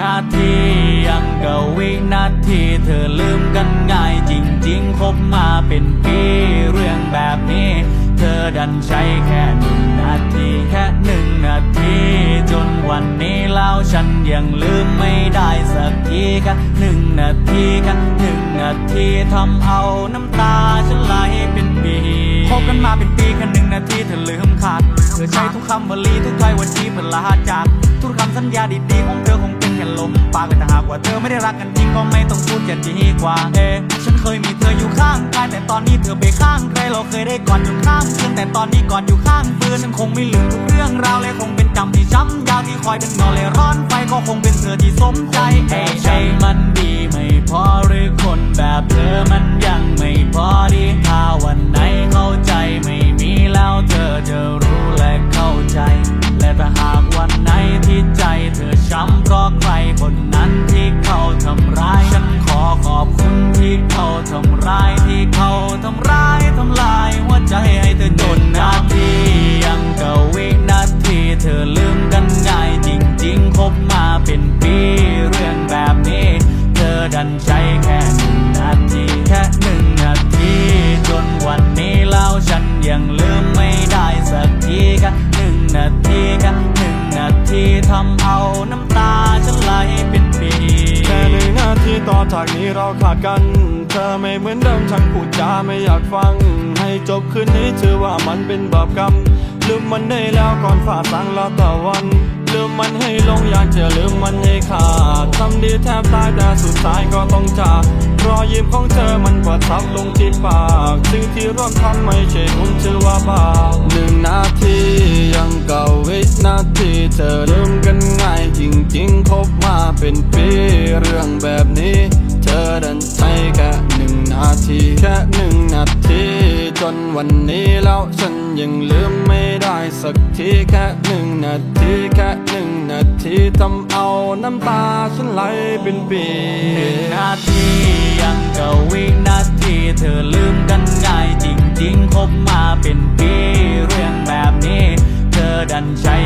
นาทียังกับวินาทีเธอลืมกันง่ายจริงๆ คบมาเป็นปีเรื่องแบบนี้ เธอดันใช้แค่หนึ่งนาทีแค่หนึ่งนาที จนวันนี้แล้วฉันยังลืมไม่ได้สักทีแค่หนึ่งนาทีแค่หนึ่งนาทีทำเอาน้ำตาฉันไหลเป็นปีคบกันมาเป็นปีแค่หนึ่งนาทีเธอลืมขาดเธอใช้ทุกคำวลีทุกถ้อยวันชี้เพื่อลาจากทุกคำสัญญาดีๆของเธอคง ว่าเธอไม่ได้รักกันจริงก็ไม่ต้องพูดจะดีกว่าเอฉันเคยมีเธออยู่ข้างกายแต่ตอนนี้เธอไปข้างใครเราเคยได้กอดจนข้ามคืนแต่ตอนนี้กอดอยู่ข้างปืนฉันคงไม่ลืมทุกเรื่องราวและคงเป็นจำที่ช้ำยาวที่คอยดึงนอนเลยร้อนไฟก็คงเป็นเธอที่สมใจเอ้ใจมันดีไม่พอหรือคนแบบเธอมันยังไม่พันใช้แค่หนึ่งนาทีแค่หนึ่งนาที จนวันนี้แล้วฉันยังลืมไม่ได้สักทีแค่หนึ่งนาทีแค่หนึ่งนาทีทำเอาน้ำตาฉันไหลเป็นปีแค่หนึ่งนาทีต่อจากนี้เราขาดกัน เธอไม่เหมือนเดิมช่างพูดจาไม่อยากฟัง ให้จบคืนนี้ถือว่ามันเป็นบาปกรรม ลืมมันได้แล้วก่อนฝ่าสางลาตะวัน ลืมมันให้ลงอยากจะลืมมันให้ขาดทำดีแทบตายแต่สุดท้ายก็ต้องจากรอยยิ้มของเธอมันประทับลงที่ปากสิ่งที่ร่วมทำไม่ใช่คุณชื่อว่าบาปหนึ่งนาทียังเก่าวินาทีเธอลืมกันง่ายจริงๆคบมาเป็นปีเรื่องแบบนี้ เธอดันใช้แค่หนึ่งนาที แค่หนึ่งนาที จนวันนี้แล้วฉันยังลืม สักทีแค่หนึ่งนาทีแค่หนึ่งนาทีทำเอาน้ำตาฉันไหลเป็นปีหนึ่งนาทียังกับวินาทีเธอลืมกันง่ายจริงๆคบมาเป็นปี เรื่องแบบนี้ เธอดันใช้